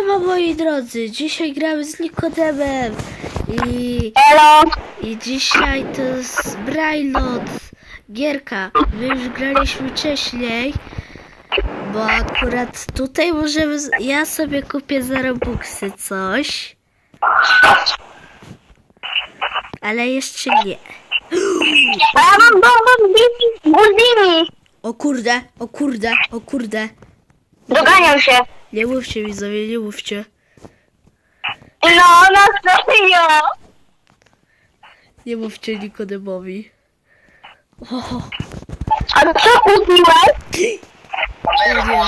Siema moi drodzy, dzisiaj gramy z Nikodemem i, Elo, i dzisiaj to jest Braillot, gierka. My już graliśmy wcześniej, bo akurat tutaj możemy, z- ja sobie kupię za Robuxy coś, ale jeszcze nie. a ja mam bombę z. O kurde, o kurde, o kurde. Doganiam się. Nie mówcie widzowie, nie mówcie. No, na serio. Nie mówcie Nikodemowi. O, A co kupiłeś? o nie.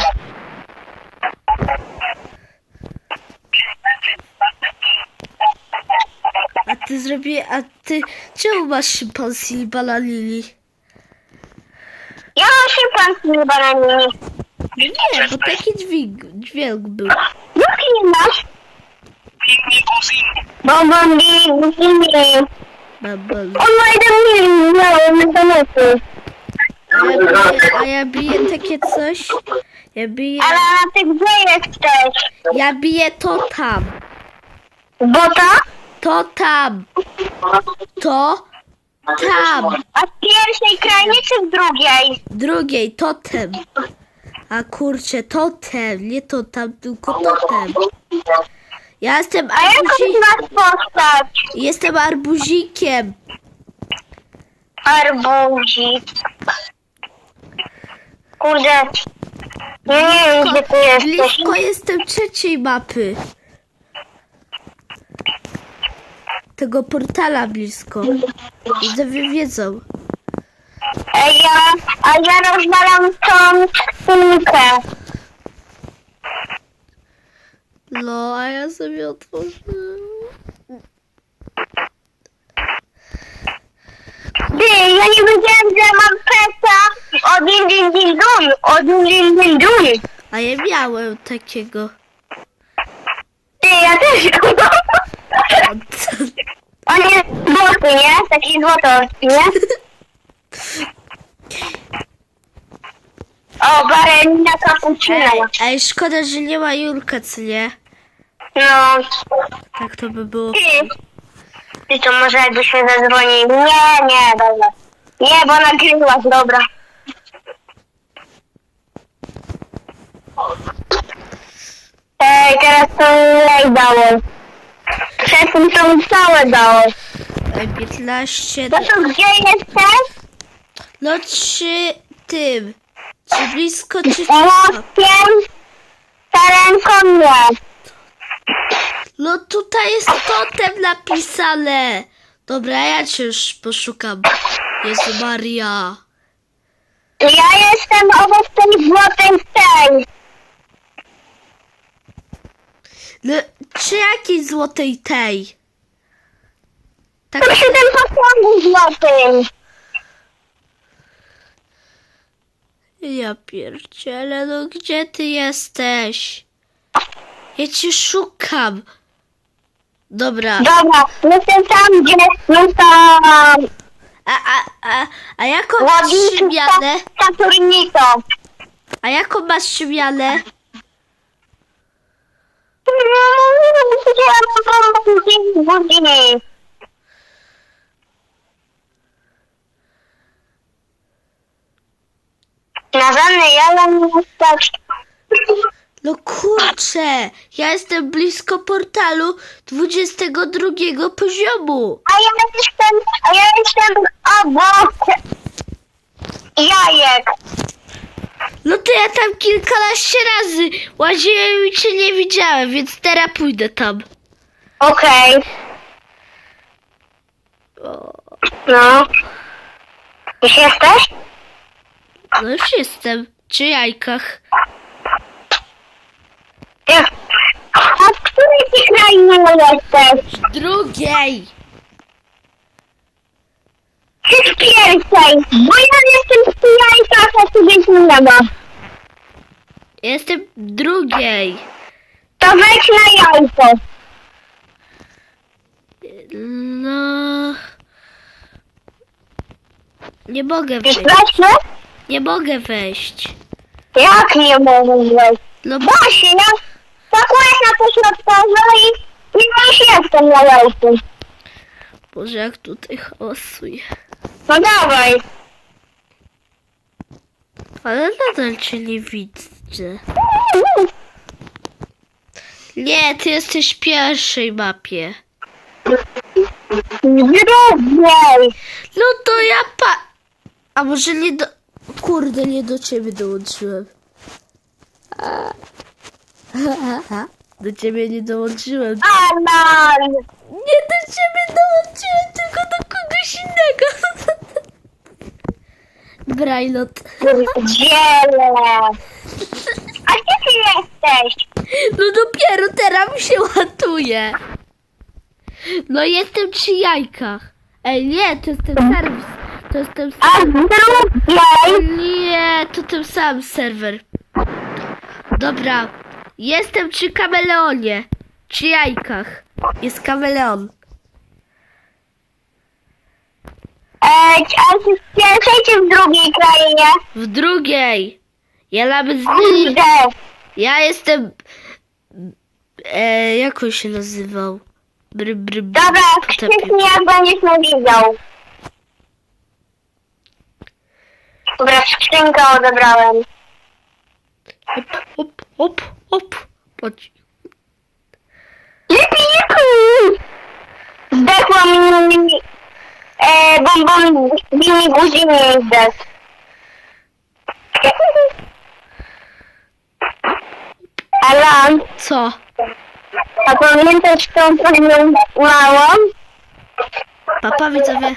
A ty zrobię, a ty czemu masz szympansy i bananili? Ja mam szympansi bananini. Nie, bo taki dźwięk, dźwięk był. Jaki masz? Bombę z Guzini. Mam, mam. On ma jeden milion na internetu. A ja biję, a ja biję takie coś. Ja biję, Ale na ty gdzie jesteś? ja biję to tam. Bota? To tam. To tam. A w pierwszej krainie czy w drugiej? drugiej totem. A kurczę, totem, nie to tam, tylko totem. Ja jestem A jaką arbuzi... masz postać? Jestem arbuzikiem. Arbuzik. Kurde. Ja nie wiem, gdzie ty jesteś. Blisko jestem trzeciej mapy. Tego portala blisko. Widzowie wiedzą. Ja, a ja rozwalam tą skrzynkę. No, a ja sobie otworzę. Ty, ja nie wiedziałem, że mam pesa od din din dun, od din din dun. A ja miałem takiego. Ty, ja też. On jest złoty, nie? Taki złoty, nie? O, barenina cappuccino. Ej, szkoda, że nie ma Julka, co nie? No, Tak to by było. Ty, ty to może jakbyśmy zadzwonili. Nie, nie, dobra. Nie, bo nagrywasz, dobra. Ej, teraz to lej dało. Przedtem to całe dało. Ej, 15. No to gdzie jesteś? No czy tym? Czy blisko, czy nie. No tutaj jest totem napisane. Dobra, ja cię już poszukam. Jezu Maria. Ja jestem obok tej złotej tej. No, czy jakiej złotej tej? Tak, Przy tym posągu złotym. Ja pierdzielę, no gdzie ty jesteś? Ja cię szukam. Dobra, Dobra, jestem tam, gdzie jest tam a, a, a, a jaką masz szymianę? Saturnito. A jaką masz szymianę? Na żadnej ja nie. No kurczę, ja jestem blisko portalu 22 poziomu. A ja jestem, a ja jestem obok jajek. No to ja tam kilkanaście razy łaziłem i cię nie widziałem, więc teraz pójdę tam. Okej. O, No. Już jesteś? No już jestem. Przy jajkach. Jak? A w której ty krainie jesteś? Drugiej. Czy w pierwszej? Bo ja jestem w jajkach, a tu więc nie ma. Jestem drugiej. To wejdź na jajko. No. Nie mogę Już wejść. weszły? Nie mogę wejść. Jak nie mogę wejść? No bo Właśnie, ja pakuję na to jestem na lejku. Boże, jak tutaj hałasuje. No dawaj. Ale nadal cię nie widzę. Nie, ty jesteś w pierwszej mapie. Drugiej. No to ja pa... A może nie do... Kurde, nie do ciebie dołączyłem. Do ciebie nie dołączyłem. Alan. Nie do ciebie dołączyłem, tylko do kogoś innego. Brajlot. Dziele. A gdzie ty jesteś? No dopiero teraz mi się ładuje. No jestem przy jajkach. Ej, nie, to jest ten serwis. To jest ten A drugiej. Nie, to ten sam serwer. Dobra, jestem przy kameleonie. Przy jajkach. Jest kameleon. Ej, a w pierwszej czy w drugiej krainie? W drugiej. Ja nawet z Idę. Ja jestem... E, jak on się nazywał? Bry, bry, bry, Dobra, krzyknij jak będziesz mnie widział. Dobra, skrzynkę odebrałem. Hop, hop, hop, hop. Chodź. Lepiej Zdechła mi... E, bonbon mi guzi nie zdech. Alan, Co? a pamiętasz tą pewną małą? Papa widzowie.